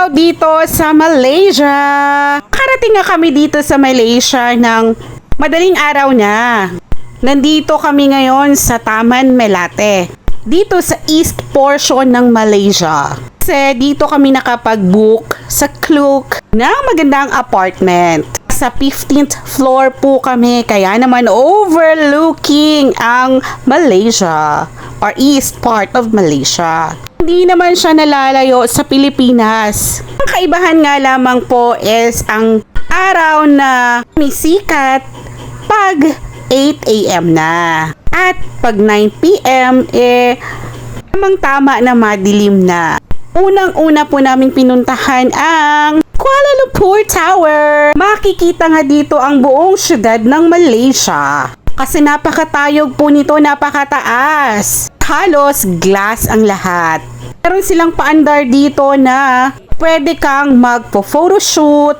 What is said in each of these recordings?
araw dito sa Malaysia. Karating nga kami dito sa Malaysia ng madaling araw na. Nandito kami ngayon sa Taman Melate. Dito sa east portion ng Malaysia. Kasi dito kami nakapag-book sa Klook ng magandang apartment. Sa 15th floor po kami, kaya naman overlooking ang Malaysia or east part of Malaysia. Hindi naman siya nalalayo sa Pilipinas. Ang kaibahan nga lamang po is ang araw na misikat pag 8 a.m. na. At pag 9 p.m. eh tamang tama na madilim na. Unang-una po namin pinuntahan ang Kuala Lumpur Tower. Makikita nga dito ang buong syudad ng Malaysia. Kasi napakatayog po nito, napakataas. Halos glass ang lahat. Meron silang paandar dito na pwede kang magpo-photoshoot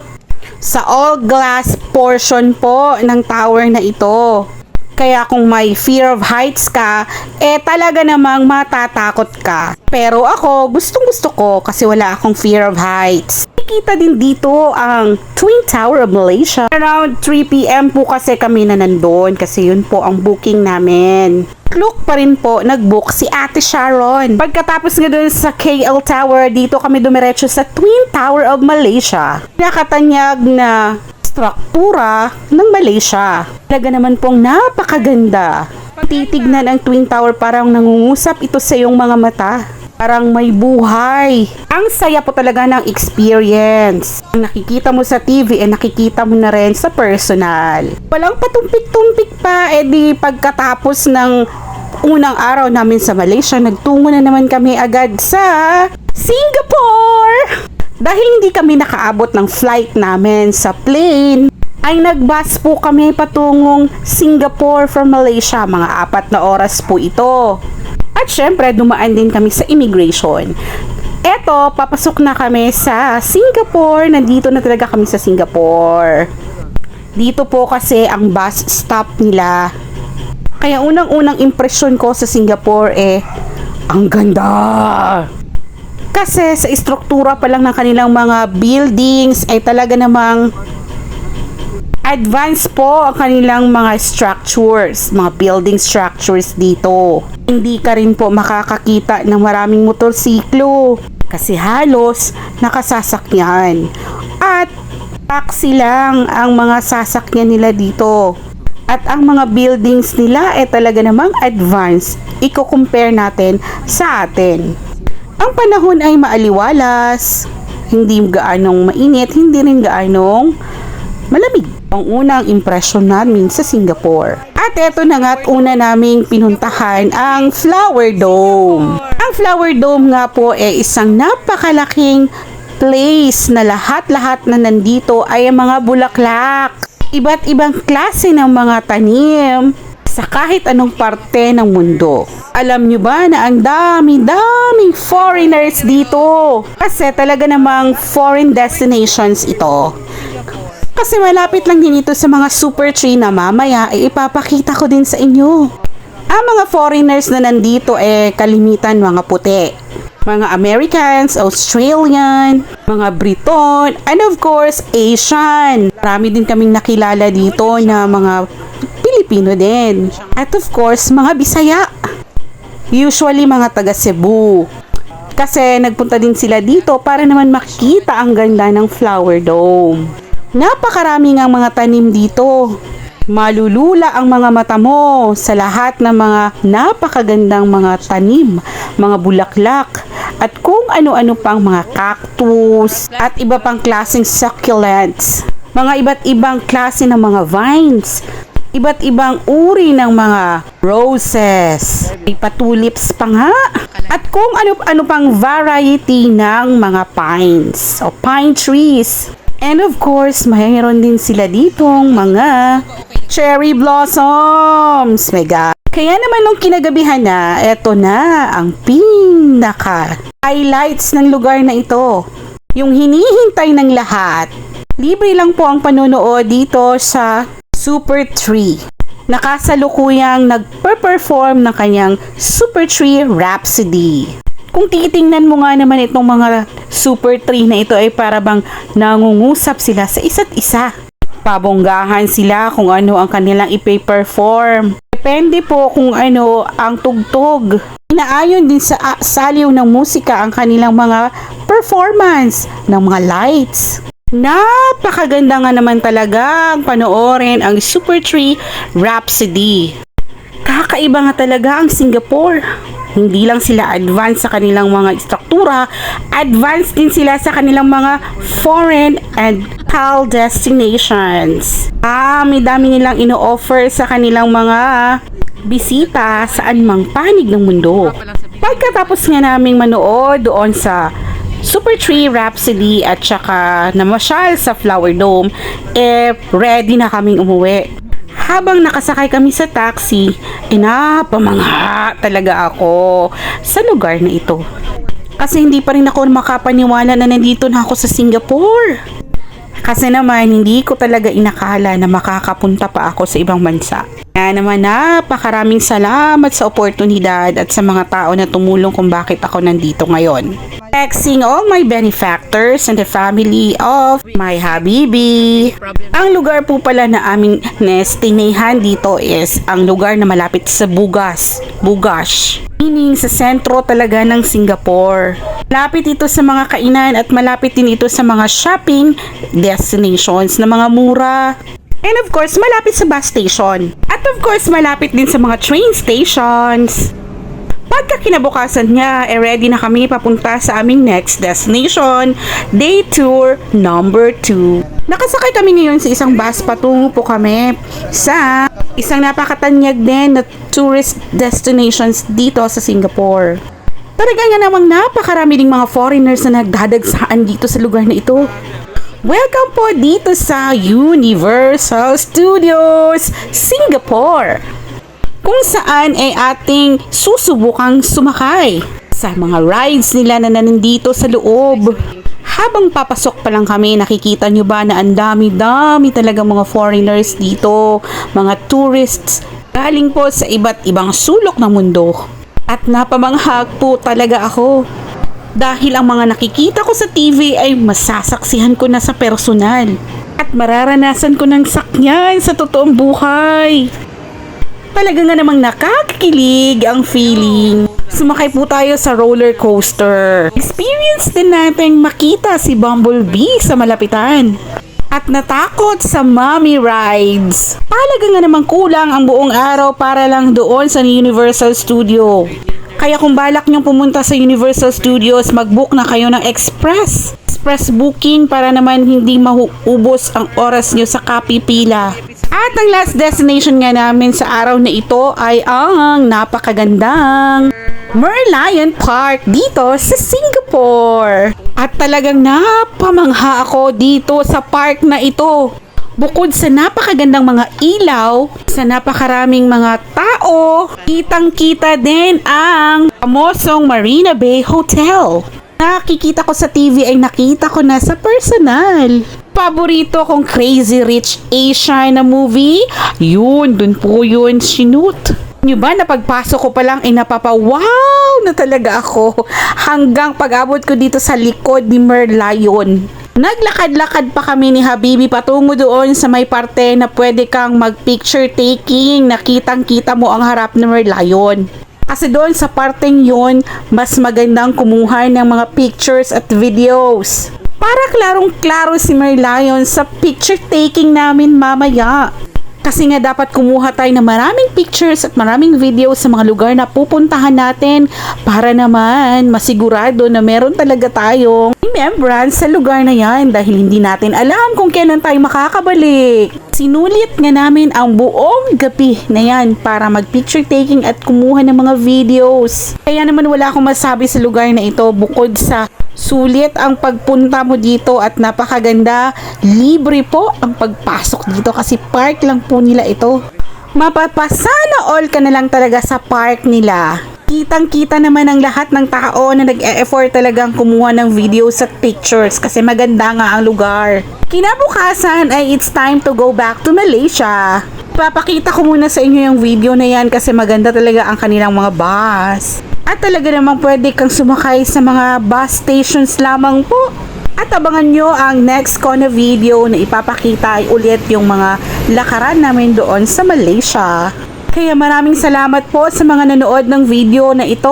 sa all glass portion po ng tower na ito. Kaya kung may fear of heights ka, eh talaga namang matatakot ka. Pero ako, gustong gusto ko kasi wala akong fear of heights. Nakikita din dito ang Twin Tower of Malaysia. Around 3pm po kasi kami na nandun kasi yun po ang booking namin. Look pa rin po, nag-book si Ate Sharon. Pagkatapos nga dun sa KL Tower, dito kami dumiretso sa Twin Tower of Malaysia. Nakatanyag na struktura ng Malaysia. Talaga naman pong napakaganda. Titignan ang Twin Tower parang nangungusap ito sa iyong mga mata. Parang may buhay. Ang saya po talaga ng experience. Ang nakikita mo sa TV, eh nakikita mo na rin sa personal. Walang patumpik-tumpik pa, eh di pagkatapos ng unang araw namin sa Malaysia, nagtungo na naman kami agad sa Singapore! Dahil hindi kami nakaabot ng flight namin sa plane, ay nagbus po kami patungong Singapore from Malaysia. Mga apat na oras po ito. At syempre, dumaan din kami sa immigration. Eto, papasok na kami sa Singapore. Nandito na talaga kami sa Singapore. Dito po kasi ang bus stop nila. Kaya unang-unang impresyon ko sa Singapore eh, ang ganda! Kasi sa istruktura pa lang ng kanilang mga buildings ay talaga namang advanced po ang kanilang mga structures, mga building structures dito. Hindi ka rin po makakakita ng maraming motorsiklo kasi halos nakasasakyan. At taxi lang ang mga sasakyan nila dito. At ang mga buildings nila ay talaga namang advanced. Iko-compare natin sa atin. Ang panahon ay maaliwalas, hindi gaanong mainit, hindi rin gaanong malamig. Ang unang impression namin sa Singapore. At eto na nga't una naming pinuntahan ang Flower Dome. Ang Flower Dome nga po ay isang napakalaking place na lahat-lahat na nandito ay mga bulaklak. Iba't ibang klase ng mga tanim sa kahit anong parte ng mundo. Alam nyo ba na ang dami-daming foreigners dito? Kasi talaga namang foreign destinations ito. Kasi malapit lang din ito sa mga super tree na mamaya ay ipapakita ko din sa inyo. Ang mga foreigners na nandito eh kalimitan mga puti. Mga Americans, Australian, mga Briton, and of course, Asian. Marami din kaming nakilala dito na mga Pilipino din. At of course, mga Bisaya. Usually mga taga Cebu. Kasi nagpunta din sila dito para naman makita ang ganda ng Flower Dome. Napakarami ng mga tanim dito. Malulula ang mga mata mo sa lahat ng mga napakagandang mga tanim, mga bulaklak, at kung ano-ano pang mga cactus at iba pang klaseng succulents. Mga iba't ibang klase ng mga vines, iba't ibang uri ng mga roses, may patulips pa nga, at kung ano-ano pang variety ng mga pines o pine trees. And of course, mayroon din sila ditong mga cherry blossoms. My God. Kaya naman nung kinagabihan na, eto na ang pinaka highlights ng lugar na ito. Yung hinihintay ng lahat. Libre lang po ang panonood dito sa Super Tree. Nakasalukuyang nagper-perform ng kanyang Super Tree Rhapsody. Kung titingnan mo nga naman itong mga super tree na ito ay para bang nangungusap sila sa isa't isa. Pabonggahan sila kung ano ang kanilang ipe-perform. Depende po kung ano ang tugtog. Inaayon din sa ah, saliw ng musika ang kanilang mga performance ng mga lights. Napakaganda nga naman talaga ang panoorin ang Super Tree Rhapsody. Kakaiba nga talaga ang Singapore. Hindi lang sila advanced sa kanilang mga struktura, advanced din sila sa kanilang mga foreign and local destinations. Ah, may dami nilang ino-offer sa kanilang mga bisita saan mang panig ng mundo. Pagkatapos nga naming manood doon sa Super Tree Rhapsody at saka namasyal sa Flower Dome, eh ready na kaming umuwi. Habang nakasakay kami sa taxi, inapamangha talaga ako sa lugar na ito. Kasi hindi pa rin ako makapaniwala na nandito na ako sa Singapore. Kasi naman, hindi ko talaga inakala na makakapunta pa ako sa ibang bansa. Kaya naman, napakaraming salamat sa oportunidad at sa mga tao na tumulong kung bakit ako nandito ngayon. Texting all my benefactors and the family of my Habibi. Ang lugar po pala na aming nestinahan dito is ang lugar na malapit sa Bugas, Bugash. Meaning sa sentro talaga ng Singapore. Malapit ito sa mga kainan at malapit din ito sa mga shopping destinations na mga mura. And of course, malapit sa bus station. At of course, malapit din sa mga train stations. Pagka kinabukasan niya, eh ready na kami papunta sa aming next destination, day tour number 2. Nakasakay kami ngayon sa isang bus patungo po kami sa isang napakatanyag din na tourist destinations dito sa Singapore. Talaga nga namang napakarami ding mga foreigners na nagdadagsaan dito sa lugar na ito. Welcome po dito sa Universal Studios, Singapore kung saan ay ating susubukang sumakay sa mga rides nila na nandito sa loob. Habang papasok pa lang kami, nakikita nyo ba na ang dami-dami talaga mga foreigners dito, mga tourists, galing po sa iba't ibang sulok ng mundo. At napamanghag po talaga ako. Dahil ang mga nakikita ko sa TV ay masasaksihan ko na sa personal. At mararanasan ko ng sakyan sa totoong buhay. Talaga nga namang nakakakilig ang feeling. Sumakay po tayo sa roller coaster. Experience din natin makita si Bumblebee sa malapitan. At natakot sa mommy rides. Talaga nga namang kulang ang buong araw para lang doon sa Universal Studio. Kaya kung balak niyong pumunta sa Universal Studios, mag-book na kayo ng express. Express booking para naman hindi maubos ang oras niyo sa kapipila. At ang last destination nga namin sa araw na ito ay ang napakagandang Merlion Park dito sa Singapore. At talagang napamangha ako dito sa park na ito. Bukod sa napakagandang mga ilaw, sa napakaraming mga tao, kitang-kita din ang famosong Marina Bay Hotel. Nakikita ko sa TV ay nakita ko na sa personal paborito kong Crazy Rich Asian na movie, yun, dun po yun sinut. Nyo ba na pagpasok ko pa lang ay napapa-wow na talaga ako hanggang pag-abot ko dito sa likod ni Merlion. Naglakad-lakad pa kami ni Habibi patungo doon sa may parte na pwede kang mag-picture taking nakitang kita mo ang harap ni Merlion. Kasi doon sa parteng yon mas magandang kumuha ng mga pictures at videos. Para klarong-klaro si Merlion sa picture taking namin mamaya. Kasi nga dapat kumuha tayo ng maraming pictures at maraming videos sa mga lugar na pupuntahan natin para naman masigurado na meron talaga tayong remembrance sa lugar na yan dahil hindi natin alam kung kailan tayo makakabalik. Sinulit nga namin ang buong gabi na yan para mag picture taking at kumuha ng mga videos. Kaya naman wala akong masabi sa lugar na ito bukod sa Sulit ang pagpunta mo dito at napakaganda. Libre po ang pagpasok dito kasi park lang po nila ito. Mapapasana all ka na lang talaga sa park nila. Kitang-kita naman ang lahat ng tao na nag-e-effort talagang kumuha ng videos at pictures kasi maganda nga ang lugar. Kinabukasan ay it's time to go back to Malaysia. Papakita ko muna sa inyo yung video na yan kasi maganda talaga ang kanilang mga bus. At talaga namang pwede kang sumakay sa mga bus stations lamang po. At abangan nyo ang next ko na video na ipapakita ay ulit yung mga lakaran namin doon sa Malaysia. Kaya maraming salamat po sa mga nanood ng video na ito.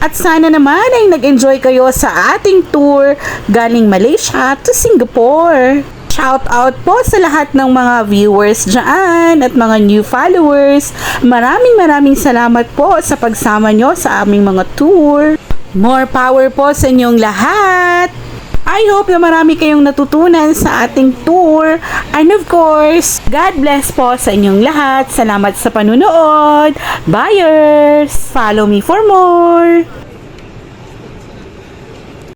At sana naman ay nag-enjoy kayo sa ating tour galing Malaysia to Singapore. Shout out po sa lahat ng mga viewers dyan at mga new followers. Maraming maraming salamat po sa pagsama nyo sa aming mga tour. More power po sa inyong lahat! I hope na marami kayong natutunan sa ating tour. And of course, God bless po sa inyong lahat. Salamat sa panunood. Buyers! Follow me for more!